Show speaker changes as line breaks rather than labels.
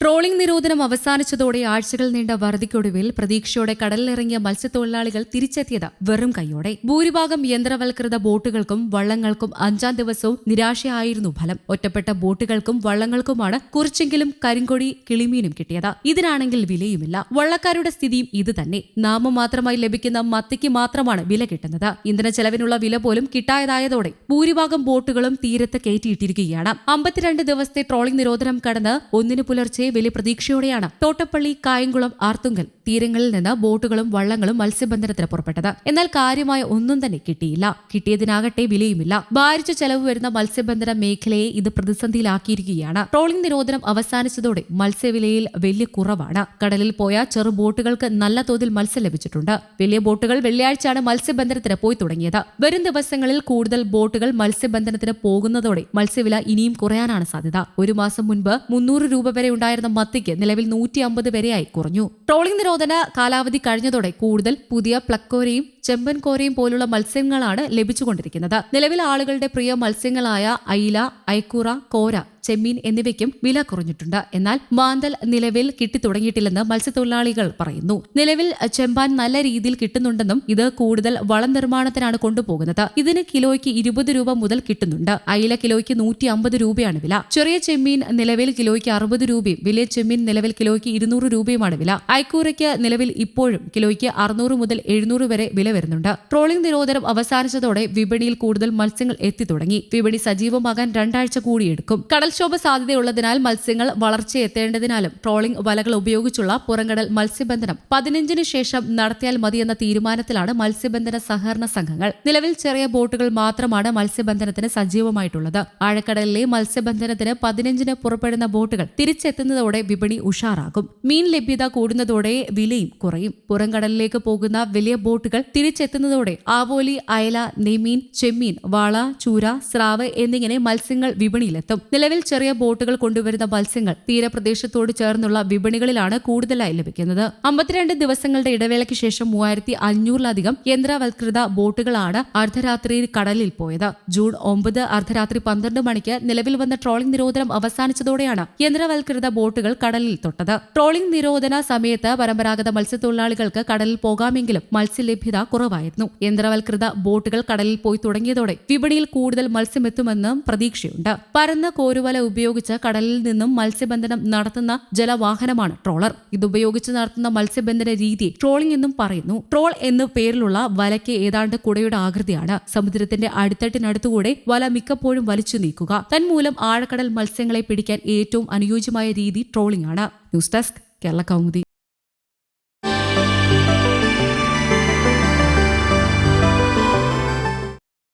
Trawling നിരോധനം അവസാനിച്ചതോടെ ആഴ്ചകൾ നീണ്ട വറുതിക്കൊടുവിൽ പ്രതീക്ഷയോടെ കടലിലിറങ്ങിയ മത്സ്യത്തൊഴിലാളികൾ തിരിച്ചെത്തിയത് വെറും കൈയോടെ. ഭൂരിഭാഗം യന്ത്രവൽകൃത ബോട്ടുകൾക്കും വള്ളങ്ങൾക്കും അഞ്ചാം ദിവസവും നിരാശയായിരുന്നു ഫലം. ഒറ്റപ്പെട്ട ബോട്ടുകൾക്കും വള്ളങ്ങൾക്കുമാണ് കുറച്ചെങ്കിലും കരിങ്കൊടി കിളിമീനും കിട്ടിയത്. ഇതിനാണെങ്കിൽ വിലയുമില്ല. വള്ളക്കാരുടെ സ്ഥിതിയും ഇത് തന്നെ. നാമമാത്രമായി ലഭിക്കുന്ന മത്തിക്ക് മാത്രമാണ് വില കിട്ടുന്നത്. ഇന്ധന ചെലവിനുള്ള വില പോലും കിട്ടായതായതോടെ ഭൂരിഭാഗം ബോട്ടുകളും തീരത്ത് കയറ്റിയിട്ടിരിക്കുകയാണ്. അമ്പത്തിരണ്ട് ദിവസത്തെ ട്രോളിംഗ് നിരോധനം കടന്ന് ഒന്നിനു പുലർച്ചെ വലിയ പ്രതീക്ഷയോടെയാണ് തോട്ടപ്പള്ളി കായംകുളം ആർത്തുങ്കൽ തീരങ്ങളിൽ നിന്ന് ബോട്ടുകളും വള്ളങ്ങളും മത്സ്യബന്ധനത്തിന് പുറപ്പെട്ടത്. എന്നാൽ കാര്യമായ ഒന്നും തന്നെ കിട്ടിയില്ല. കിട്ടിയതിനാകട്ടെ വിലയുമില്ല. ഭാരിച്ച ചെലവ് വരുന്ന മത്സ്യബന്ധന മേഖലയെ ഇത് പ്രതിസന്ധിയിലാക്കിയിരിക്കുകയാണ്. ട്രോളിംഗ് നിരോധനം അവസാനിച്ചതോടെ മത്സ്യവിലയിൽ വലിയ കുറവാണ്. കടലിൽ പോയ ചെറു ബോട്ടുകൾക്ക് നല്ല തോതിൽ മത്സ്യം ലഭിച്ചിട്ടുണ്ട്. വലിയ ബോട്ടുകൾ വെള്ളിയാഴ്ചയാണ് മത്സ്യബന്ധനത്തിന് പോയി തുടങ്ങിയത്. വരും ദിവസങ്ങളിൽ കൂടുതൽ ബോട്ടുകൾ മത്സ്യബന്ധനത്തിന് പോകുന്നതോടെ മത്സ്യവില ഇനിയും കുറയാനാണ് സാധ്യത. ഒരു മാസം മുൻപ് മുന്നൂറ് രൂപ വരെ ഉണ്ടായിരുന്ന മത്തിക്ക് നിലവിൽ നൂറ്റി അമ്പത് വരെയായി കുറഞ്ഞു. ട്രോളിംഗ് നിരോധന കാലാവധി കഴിഞ്ഞതോടെ കൂടുതൽ പുതിയ പ്ലക്കോരയും ചെമ്പൻ കോരയും പോലുള്ള മത്സ്യങ്ങളാണ് ലഭിച്ചുകൊണ്ടിരിക്കുന്നത്. നിലവിൽ ആളുകളുടെ പ്രിയ മത്സ്യങ്ങളായ ഐല ഐക്കുറ കോര ചെമ്മീൻ എന്നിവയ്ക്കും വില കുറഞ്ഞിട്ടുണ്ട്. എന്നാൽ മാന്തൽ നിലവിൽ കിട്ടിത്തുടങ്ങിയിട്ടില്ലെന്ന് മത്സ്യത്തൊഴിലാളികൾ പറയുന്നു. നിലവിൽ ചെമ്പാൻ നല്ല രീതിയിൽ കിട്ടുന്നുണ്ടെന്നും ഇത് കൂടുതൽ വളം നിർമ്മാണത്തിനാണ് കൊണ്ടുപോകുന്നത്. ഇതിന് കിലോയ്ക്ക് ഇരുപത് രൂപ മുതൽ കിട്ടുന്നുണ്ട്. അയില കിലോയ്ക്ക് നൂറ്റി അമ്പത് രൂപയാണ് വില. ചെറിയ ചെമ്മീൻ നിലവിൽ കിലോയ്ക്ക് അറുപത് രൂപയും വലിയ ചെമ്മീൻ നിലവിൽ കിലോയ്ക്ക് ഇരുന്നൂറ് രൂപയുമാണ് വില. ഐക്കൂറയ്ക്ക് നിലവിൽ ഇപ്പോഴും കിലോയ്ക്ക് അറുന്നൂറ് മുതൽ എഴുന്നൂറ് വരെ വില വരുന്നുണ്ട്. ട്രോളിംഗ് നിരോധനം അവസാനിച്ചതോടെ വിപണിയിൽ കൂടുതൽ മത്സ്യങ്ങൾ എത്തിത്തുടങ്ങി. വിപണി സജീവമാകാൻ രണ്ടാഴ്ച കൂടിയെടുക്കും. കടൽക്ഷോഭ സാധ്യതയുള്ളതിനാൽ മത്സ്യങ്ങൾ വളർച്ചയെത്തേണ്ടതിനാലും ട്രോളിംഗ് വലകൾ ഉപയോഗിച്ചുള്ള പുറംകടൽ മത്സ്യബന്ധനം പതിനഞ്ചിന് ശേഷം നടത്തിയാൽ മതിയെന്ന തീരുമാനത്തിലാണ് മത്സ്യബന്ധന സഹകരണ സംഘങ്ങൾ. നിലവിൽ ചെറിയ ബോട്ടുകൾ മാത്രമാണ് മത്സ്യബന്ധനത്തിന് സജീവമായിട്ടുള്ളത്. ആഴക്കടലിലെ മത്സ്യബന്ധനത്തിന് പതിനഞ്ചിന് പുറപ്പെടുന്ന ബോട്ടുകൾ തിരിച്ചെത്തുന്നതോടെ വിപണി ഉഷാറാകും. മീൻ ലഭ്യത കൂടുന്നതോടെ വിലയും കുറയും. പുറംകടലിലേക്ക് പോകുന്ന വലിയ ബോട്ടുകൾ തിരിച്ചെത്തുന്നതോടെ ആവോലി അയല നെയ്മീൻ ചെമ്മീൻ വാള ചൂര സ്രാവ് എന്നിങ്ങനെ മത്സ്യങ്ങൾ വിപണിയിലെത്തും. നിലവിൽ ചെറിയ ബോട്ടുകൾ കൊണ്ടുവരുന്ന മത്സ്യങ്ങൾ തീരപ്രദേശത്തോട് ചേർന്നുള്ള വിപണികളിലാണ് കൂടുതലായി ലഭിക്കുന്നത്. അമ്പത്തിരണ്ട് ദിവസങ്ങളുടെ ഇടവേളയ്ക്ക് ശേഷം മൂവായിരത്തി അഞ്ഞൂറിലധികം യന്ത്രവൽകൃത ബോട്ടുകളാണ് അർദ്ധരാത്രിയിൽ കടലിൽ പോയത്. ജൂൺ ഒമ്പത് അർദ്ധരാത്രി പന്ത്രണ്ട് മണിക്ക് നിലവിൽ വന്ന ട്രോളിംഗ് നിരോധനം അവസാനിച്ചതോടെയാണ് യന്ത്രവൽകൃത ബോട്ടുകൾ കടലിൽ തൊട്ടത്. ട്രോളിംഗ് നിരോധന സമയത്ത് പരമ്പരാഗത മത്സ്യത്തൊഴിലാളികൾക്ക് കടലിൽ പോകാമെങ്കിലും മത്സ്യലഭ്യത കുറവായിരുന്നു. യന്ത്രവൽകൃത ബോട്ടുകൾ കടലിൽ പോയി തുടങ്ങിയതോടെ വിപണിയിൽ കൂടുതൽ മത്സ്യമെത്തുമെന്നും പ്രതീക്ഷയുണ്ട്. പരന്ന കോരുവല ഉപയോഗിച്ച് കടലിൽ നിന്നും മത്സ്യബന്ധനം നടത്തുന്ന ജലവാഹനമാണ് ട്രോളർ. ഇതുപയോഗിച്ച് നടത്തുന്ന മത്സ്യബന്ധന രീതി ട്രോളിംഗ് എന്നും പറയുന്നു. ട്രോൾ എന്ന പേരിലുള്ള വലയ്ക്ക് ഏതാണ്ട് കുടയുടെ ആകൃതിയാണ്. സമുദ്രത്തിന്റെ അടിത്തട്ടിനടുത്തുകൂടെ വല മിക്കപ്പോഴും വലിച്ചു നീക്കുക. തന്മൂലം ആഴക്കടൽ മത്സ്യങ്ങളെ പിടിക്കാൻ ഏറ്റവും അനുയോജ്യമായ രീതി ട്രോളിംഗ് ആണ്. News desk Kerala Kaumudi.